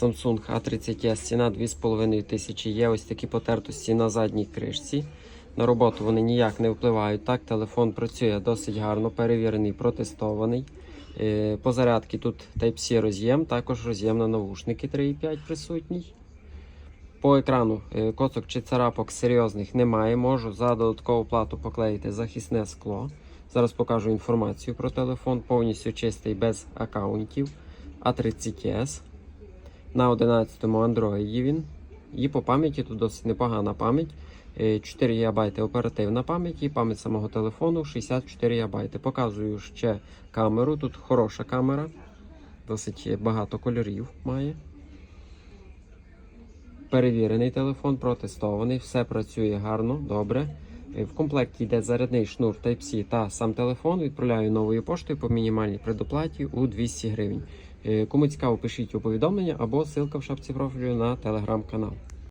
Samsung A30s, ціна 2500 є ось такі потертості на задній кришці. На роботу вони ніяк не впливають. Так, телефон працює досить гарно, перевірений, протестований. Е, По зарядці тут Type-C роз'єм, також роз'єм на навушники 3.5 присутній. По екрану е, коцок чи царапок серйозних немає. Можу за додаткову плату поклеїти захисне скло. Зараз покажу інформацію про телефон. Повністю чистий без аккаунтів. A30s. На 11-му Android він. І по пам'яті тут досить непогана пам'ять. Е, 4 ГБ оперативна пам'ять і пам'ять самого телефону 64 ГБ. Показую ще камеру. Тут хороша камера. Досить багато кольорів має. Перевірений телефон, протестований, все працює гарно, добре. Е, В комплекті йде зарядний шнур Type-C та сам телефон. Відправляю новою поштою по мінімальній предоплаті у 200 гривень. Е, Кому цікаво, пишіть у повідомлення або ссылка в шапці профілю на телеграм-канал.